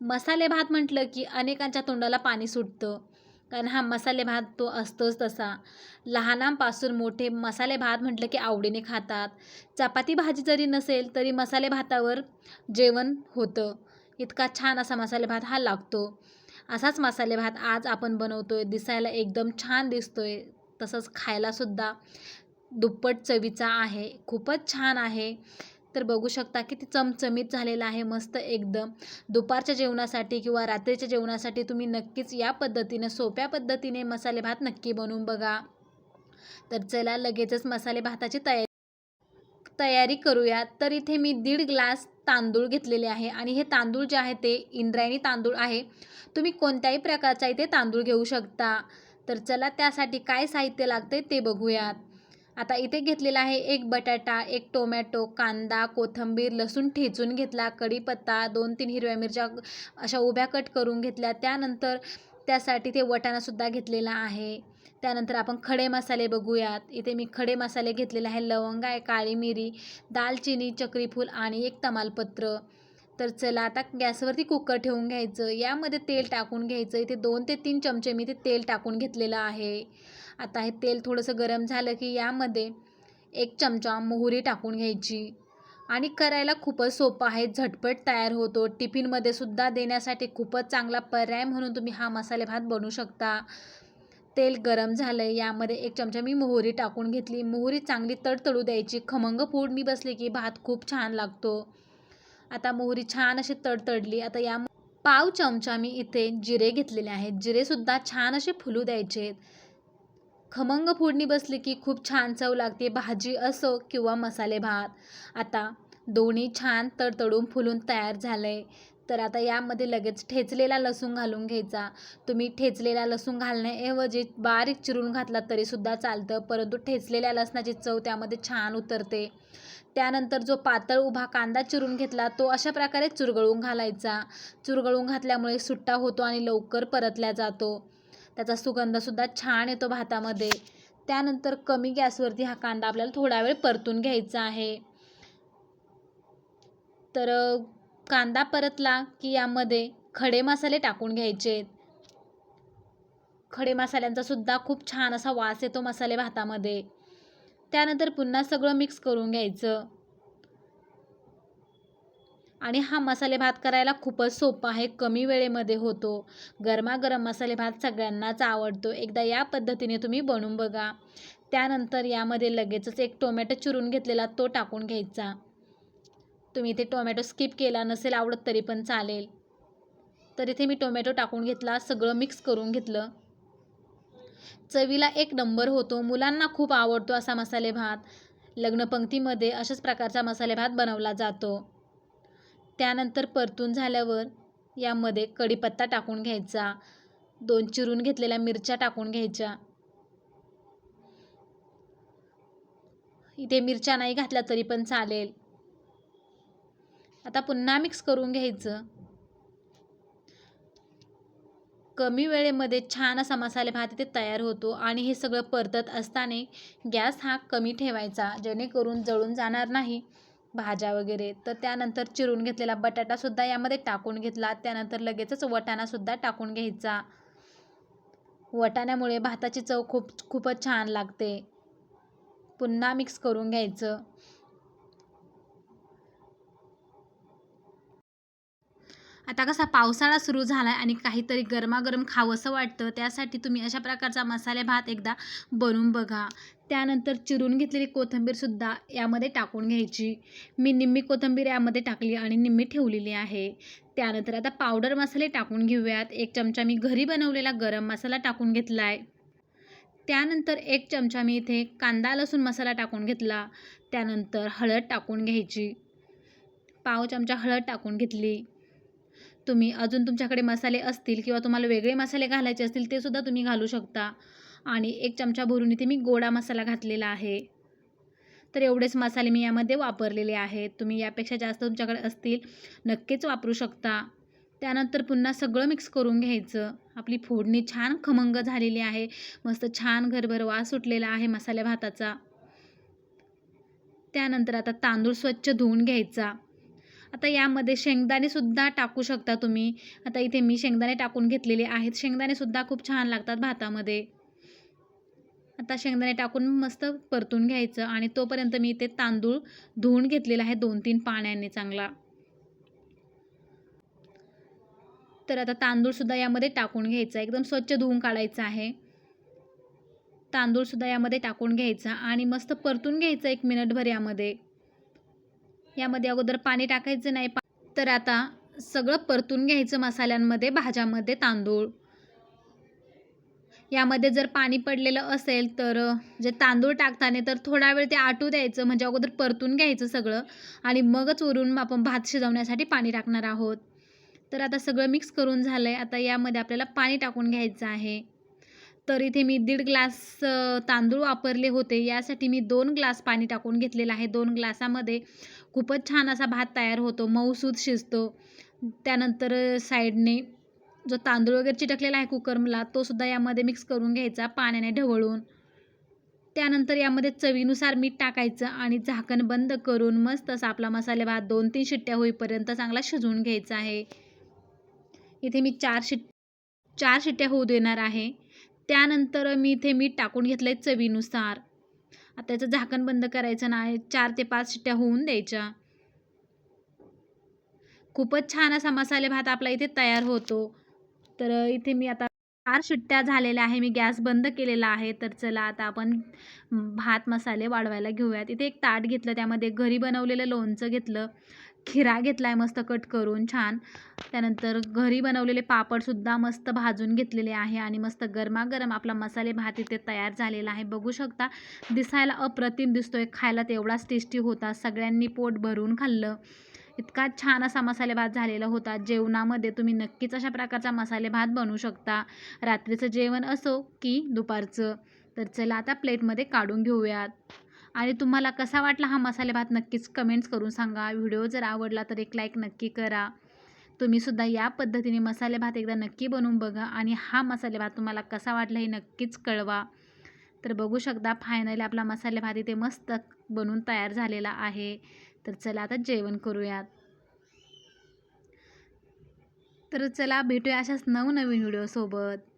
मसाले भात म्हटलं की अनेकांच्या तोंडाला पाणी सुटतं. कारण हा मसाले भात तो असतोच तसा. लहानांपासून मोठे मसाले भात म्हटलं की आवडीने खातात. चपाती भाजी जरी नसेल तरी मसाले भातावर जेवण होतं. इतका छान असा मसाले भात हा लागतो. असाच मसाले भात आज आपण बनवतोय दिसायला एकदम छान दिसतोय. तसंच खायलासुद्धा दुप्पट चवीचा आहे. खूपच छान आहे. तर बघू शकता किती चमचमीत झालेला आहे मस्त एकदम. दुपारच्या जेवणासाठी किंवा रात्रीच्या जेवणासाठी तुम्ही नक्कीच या पद्धतीने सोप्या पद्धतीने मसाले भात नक्की बनवून बघा. तर चला लगेचच मसाले भाताची तयारी तयारी करूया तर इथे मी दीड ग्लास तांदूळ घेतलेले आहे आणि हे तांदूळ जे आहे ते इंद्रायणी तांदूळ आहे. तुम्ही कोणत्याही प्रकारचा इथे तांदूळ घेऊ शकता. तर चला त्यासाठी काय साहित्य लागते ते बघूयात. आता इथे घेतलेला आहे एक बटाटा एक टोमॅटो कांदा कोथिंबीर लसूण ठेचून घेतला कढीपत्ता दोन तीन हिरव्या मिरच्या अशा उभ्या कट करून घेतल्या. त्यानंतर त्यासाठी ते वटाणासुद्धा घेतलेला आहे. त्यानंतर आपण खडे मसाले बघूयात. इथे मी खडे मसाले घेतलेले आहे. लवंग आहे काळी मिरी दालचिनी चक्रीफूल आणि एक तमालपत्र. तर चला आता गॅसवरती कुकर ठेवून घ्यायचं. यामध्ये तेल टाकून घ्यायचं. इथे दोन ते तीन चमचे मी ते तेल टाकून घेतलेलं आहे. आता हे तेल थोडंसं गरम झालं की यामध्ये एक चमचा मोहरी टाकून घ्यायची. आणि करायला खूपच सोपं आहे झटपट तयार होतो. टिफिनमध्ये सुद्धा देण्यासाठी खूपच चांगला पर्याय म्हणून तुम्ही हा मसाले भात बनवू शकता. तेल गरम झालं आहे यामध्ये एक चमचा मी मोहरी टाकून घेतली. मोहरी चांगली तडतडू द्यायची. खमंग फोडणी बसली की भात खूप छान लागतो. आता मोहरी छान अशी तडतडली. आता या पाव चमचा मी इथे जिरे घेतलेले आहेत. जिरेसुद्धा छान असे फुलू द्यायचे खमंग फोडणी बसली की खूप छान चव लागते. भाजी असो किंवा मसाले भात. आता दोन्ही छान तडतडून फुलून तयार झालं आहे तर आता यामध्ये लगेच ठेचलेला लसूण घालून घ्यायचा. तुम्ही ठेचलेला लसूण घालण्याऐवजी बारीक चिरून घातला तरीसुद्धा चालतं. परंतु ठेचलेल्या लसणाची चव त्यामध्ये छान उतरते. त्यानंतर जो पातळ उभा कांदा चिरून घेतला तो अशा प्रकारे चुरगळून घालायचा. चुरगळून घातल्यामुळे सुट्टा होतो आणि लवकर परतल्या जातो. त्याचा सुगंधसुद्धा छान येतो भातामध्ये. त्यानंतर कमी गॅसवरती हा कांदा आपल्याला थोडा वेळ परतून घ्यायचा आहे. तर कांदा परतला की यामध्ये खडे मसाले टाकून घ्यायचे. खडे मसाल्यांचा सुद्धा खूप छान असा वास येतो मसाले भातामध्ये. त्यानंतर पुन्हा सगळं मिक्स करून घ्यायचं. आणि हा मसाले भात करायला खूपच सोपा आहे. कमी वेळेमध्ये होतो. गरमागरम मसाले भात सगळ्यांनाच आवडतो. एकदा या पद्धतीने तुम्ही बनवून बघा. त्यानंतर यामध्ये लगेचच एक टोमॅटो चिरून घेतलेला तो टाकून घ्यायचा. तुम्ही इथे टोमॅटो स्किप केला नसेल आवडत तरी पण चालेल. तर इथे मी टोमॅटो टाकून घेतला सगळं मिक्स करून घेतलं. चवीला एक नंबर होतो. मुलांना खूप आवडतो असा मसाले भात. लग्नपंक्तीमध्ये अशाच प्रकारचा मसाले भात बनवला जातो. त्यानंतर परतून झाल्यावर यामध्ये कढीपत्ता टाकून घ्यायचा दोन चिरून घेतलेल्या मिरच्या टाकून घ्यायच्या. इथे मिरच्या नाही घातल्या तरी पण चालेल. आता पुन्हा मिक्स करून घ्यायचं. कमी वेळेमध्ये छान असा मसाले भात इथे तयार होतो आणि हे सगळं परतत असताना गॅस हा कमी ठेवायचा जेणेकरून जळून जाणार नाही. भाज्या वगैरे. तर त्यानंतर चिरून घेतलेला बटाटासुद्धा यामध्ये टाकून घेतला. त्यानंतर लगेचच वटाणासुद्धा टाकून घ्यायचा. वटाण्यामुळे भाताची चव खूप खूपच छान लागते. पुन्हा मिक्स करून घ्यायचं. आता कसा पावसाळा सुरू झाला आहे आणि काहीतरी गरमागरम खावंसं वाटतं त्यासाठी तुम्ही अशा प्रकारचा मसाले भात एकदा बनवून बघा. त्यानंतर चिरून घेतलेली कोथिंबीरसुद्धा यामध्ये टाकून घ्यायची. मी निम्मी कोथिंबीर यामध्ये टाकली आणि निम्मी ठेवलेली आहे. त्यानंतर आता पावडर मसाले टाकून घेऊयात. एक चमचा मी घरी बनवलेला गरम मसाला टाकून घेतला आहे त्यानंतर एक चमचा मी इथे कांदा लसूण मसाला टाकून घेतला. त्यानंतर हळद टाकून घ्यायची. पाव चमचा हळद टाकून घेतली. तुम्ही अजून तुमच्याकडे मसाले असतील किंवा तुम्हाला वेगळे मसाले घालायचे असतील ते सुद्धा तुम्ही घालू शकता. आणि एक चमचा भरून इथे मी गोडा मसाला घातलेला आहे. तर एवढेच मसाले मी यामध्ये वापरलेले आहेत. तुम्ही यापेक्षा जास्त तुमच्याकडे असतील नक्कीच वापरू शकता. त्यानंतर पुन्हा सगळं मिक्स करून घ्यायचं. आपली फोडणी छान खमंग झालेली आहे. मस्त छान घरभर वास सुटलेला आहे मसाल्या भाताचा. त्यानंतर आता तांदूळ स्वच्छ धुवून घ्यायचा. आता यामध्ये शेंगदाणेसुद्धा टाकू शकता तुम्ही. आता इथे मी शेंगदाणे टाकून घेतलेले आहेत. शेंगदाणेसुद्धा खूप छान लागतात भातामध्ये. आता शेंगदाणे टाकून मस्त परतून घ्यायचं आणि तोपर्यंत मी इथे तांदूळ धुवून घेतलेला आहे दोन तीन पाण्याने चांगला. तर आता तांदूळसुद्धा यामध्ये टाकून घ्यायचा. एकदम स्वच्छ धुवून काढायचं आहे. तांदूळसुद्धा यामध्ये टाकून घ्यायचा आणि मस्त परतून घ्यायचं एक मिनिटभर यामध्ये. यामध्ये अगोदर पाणी टाकायचं नाही. तर आता सगळं परतून घ्यायचं मसाल्यांमध्ये भाज्यामध्ये तांदूळ. यामध्ये जर पाणी पडलेलं असेल तर जे तांदूळ टाकताना तर थोडा वेळ ते आटू द्यायचं म्हणजे अगोदर परतून घ्यायचं सगळं आणि मगच वरून आपण भात शिजवण्यासाठी पाणी टाकणार आहोत. तर आता सगळं मिक्स करून झालं आहे आता यामध्ये आपल्याला पाणी टाकून घ्यायचं आहे. तर इथे मी दीड ग्लास तांदूळ वापरले होते. यासाठी मी दोन ग्लास पाणी टाकून घेतलेलं आहे. दोन ग्लासामध्ये खूपच छान असा भात तयार होतो. मऊसूद शिजतो. त्यानंतर साईडने जो तांदूळ वगैरे चिटकलेला आहे कुकरला तो सुद्धा यामध्ये मिक्स करून घ्यायचा पाण्याने ढवळून. त्यानंतर यामध्ये चवीनुसार मीठ टाकायचं आणि झाकण बंद करून मस्त असा आपला मसाले भात दोन तीन शिट्ट्या होईपर्यंत चांगला शिजवून घ्यायचा आहे. इथे मी चार शिट चार शिट्ट्या होऊ देणार आहे. त्यानंतर मी इथे मीठ टाकून घेतलं आहे चवीनुसार. आता त्याचं झाकण बंद करायचं नाही चार ते पाच शिट्ट्या होऊन द्यायच्या. खूपच छान असा मसाले भात आपला इथे तयार होतो. तर इथे मी आता चार शिट्ट्या झालेल्या आहे मी गॅस बंद केलेला आहे. तर चला आता आपण भात मसाले वाढवायला घेऊयात. इथे एक ताट घेतलं त्यामध्ये घरी बनवलेलं लोणचं घेतलं. खिरा घेतला आहे मस्त कट करून छान. त्यानंतर घरी बनवलेले पापडसुद्धा मस्त भाजून घेतलेले आहे आणि मस्त गरमागरम आपला मसाले भात इथे तयार झालेला आहे. बघू शकता दिसायला अप्रतिम दिसतोय. खायला तेवढाच टेस्टी होता. सगळ्यांनी पोट भरून खाल्लं. इतका छान असा मसाले भात झालेला होता. जेवणामध्ये तुम्ही नक्कीच अशा प्रकारचा मसाले भात बनवू शकता. रात्रीचं जेवण असो की दुपारचं. तर चला आता प्लेटमध्ये काढून घेऊयात. आणि तुम्हाला कसा वाटला हा मसाले भात नक्कीच कमेंट्स करून सांगा. व्हिडिओ जर आवडला तर एक लाईक नक्की करा. तुम्हीसुद्धा या पद्धतीने मसाले भात एकदा नक्की बनवून बघा आणि हा मसाले भात तुम्हाला कसा वाटला हे नक्कीच कळवा. तर बघू शकता फायनली आपला मसाले भात इथे मस्त बनून तयार झालेला आहे. तर चला आता जेवण करूयात. तर चला भेटूया अशाच नवनवीन व्हिडिओसोबत.